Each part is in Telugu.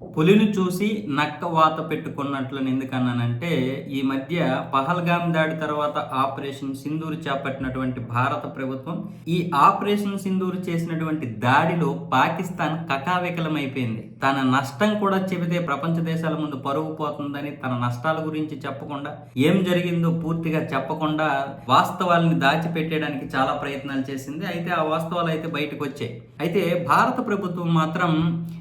పులిని చూసి నక్క వాత పెట్టుకున్నట్లు ఎందుకన్నానంటే ఈ మధ్య పహల్గాం దాడి తర్వాత ఆపరేషన్ సింధూర్ చేపట్టినటువంటి భారత ప్రభుత్వం ఈ ఆపరేషన్ సింధూర్ చేసినటువంటి దాడిలో పాకిస్తాన్ కకావికలమైపోయింది. తన నష్టం కూడా చెబితే ప్రపంచ దేశాల ముందు పరువు పోతుందని తన నష్టాల గురించి చెప్పకుండా ఏం జరిగిందో పూర్తిగా చెప్పకుండా వాస్తవాల్ని దాచిపెట్టేయడానికి చాలా ప్రయత్నాలు చేసింది. అయితే ఆ వాస్తవాలు అయితే బయటకు వచ్చాయి అయితే భారత ప్రభుత్వం మాత్రం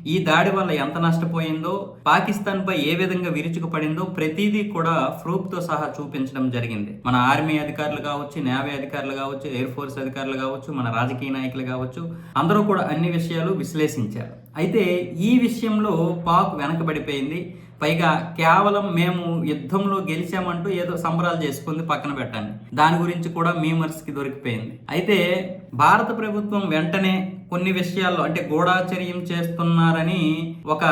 ఈ దాడి వల్ల ఎంత నష్టం నష్టపోయిందో పాకిస్తాన్ పై ఏ విధంగా విరుచుకుపడిందో ప్రతిదీ కూడా ప్రూఫ్తో సహా చూపించడం జరిగింది. మన ఆర్మీ అధికారులు కావచ్చు నేవీ అధికారులు కావచ్చు ఎయిర్ ఫోర్స్ అధికారులు కావచ్చు మన రాజకీయ నాయకులు కావచ్చు అందరూ కూడా అన్ని విషయాలు విశ్లేషించారు. అయితే ఈ విషయంలో పాక్ వెనకబడిపోయింది. పైగా కేవలం మేము యుద్ధంలో గెలిచామంటూ ఏదో సంబరాలు చేసుకుంది పక్కన పెట్టండి. దాని గురించి కూడా మీమర్స్కి దొరికిపోయింది. అయితే భారత ప్రభుత్వం వెంటనే కొన్ని విషయాల్లో అంటే గూఢాచర్యం చేస్తున్నారని ఒక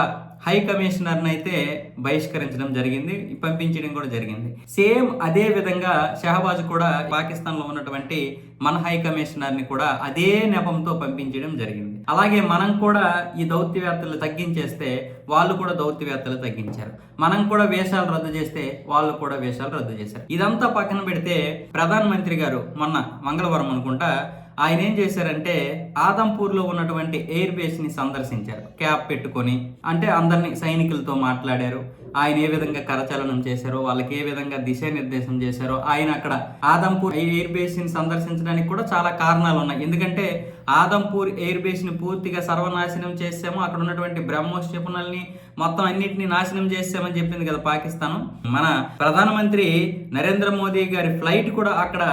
హై కమిషనర్ని అయితే బహిష్కరించడం జరిగింది పంపించడం కూడా జరిగింది. సేమ్ అదే విధంగా షహబాజ్ కూడా పాకిస్తాన్లో ఉన్నటువంటి మన హై కమిషనర్ని కూడా అదే నెపంతో పంపించడం జరిగింది. అలాగే మనం కూడా ఈ దౌత్యవేత్తలు తగ్గించేస్తే వాళ్ళు కూడా దౌత్యవేత్తలు తగ్గించారు. మనం కూడా వేషాలు రద్దు చేస్తే వాళ్ళు కూడా వేషాలు రద్దు చేశారు. ఇదంతా పక్కన పెడితే ప్రధానమంత్రి గారు మొన్న మంగళవారం అనుకుంటా ఆయన ఏం చేశారంటే ఆదంపూర్లో ఉన్నటువంటి ఎయిర్ బేస్ని సందర్శించారు. క్యాప్ పెట్టుకొని అంటే అందరిని సైనికులతో మాట్లాడారు. ఆయన ఏ విధంగా కరచలనం చేశారో వాళ్ళకి ఏ విధంగా దిశానిర్దేశం చేశారో ఆయన అక్కడ ఆదంపూర్ ఎయిర్ బేస్ని సందర్శించడానికి కూడా చాలా కారణాలు ఉన్నాయి. ఎందుకంటే ఆదంపూర్ ఎయిర్ బేస్ని పూర్తిగా సర్వనాశనం చేసాము అక్కడ ఉన్నటువంటి బ్రహ్మోస్ క్షిపణుల్ని మొత్తం అన్నింటినీ నాశనం చేసామని చెప్పింది కదా పాకిస్తాన్. మన ప్రధానమంత్రి నరేంద్ర మోదీ గారి ఫ్లైట్ కూడా అక్కడ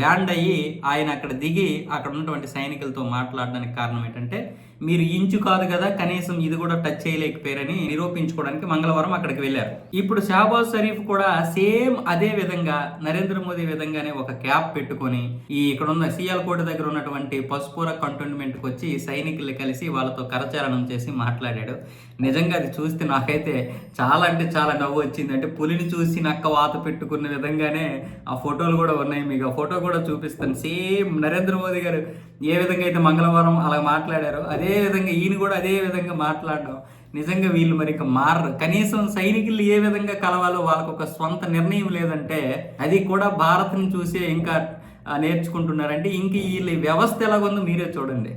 ల్యాండ్ అయ్యి ఆయన అక్కడ దిగి అక్కడ ఉన్నటువంటి సైనికులతో మాట్లాడడానికి కారణం ఏంటంటే మీరు ఇంచు కాదు కదా కనీసం ఇది కూడా టచ్ చేయలేకపోయారని నిరూపించుకోవడానికి మంగళవారం అక్కడికి వెళ్ళారు. ఇప్పుడు షాబాజ్ షరీఫ్ కూడా సేమ్ అదే విధంగా నరేంద్ర మోదీ విధంగానే ఒక క్యాప్ పెట్టుకొని ఈ ఇక్కడ ఉన్న సియాల్ కోట దగ్గర ఉన్నటువంటి పసుపూర కంటోన్మెంట్కి వచ్చి సైనికులు కలిసి వాళ్ళతో కరచాలనం చేసి మాట్లాడాడు. నిజంగా అది చూస్తే నాకైతే చాలా అంటే చాలా నవ్వు వచ్చింది. అంటే పులిని చూసి నక్క వాత పెట్టుకున్న విధంగానే ఆ ఫోటోలు కూడా ఉన్నాయి. మీకు ఆ ఫోటో కూడా చూపిస్తాను. సేమ్ నరేంద్ర మోదీ గారు ఏ విధంగా అయితే మంగళవారం అలా మాట్లాడారో అదే విధంగా ఈయన కూడా అదే విధంగా మాట్లాడడం. నిజంగా వీళ్ళు మరి ఇక మారరు. కనీసం సైనికులు ఏ విధంగా కలవాలో వాళ్ళకు ఒక స్వంత నిర్ణయం లేదంటే అది కూడా భారత్ని చూసే ఇంకా నేర్చుకుంటున్నారంటే ఇంక వీళ్ళ వ్యవస్థ ఎలాగుందో మీరే చూడండి.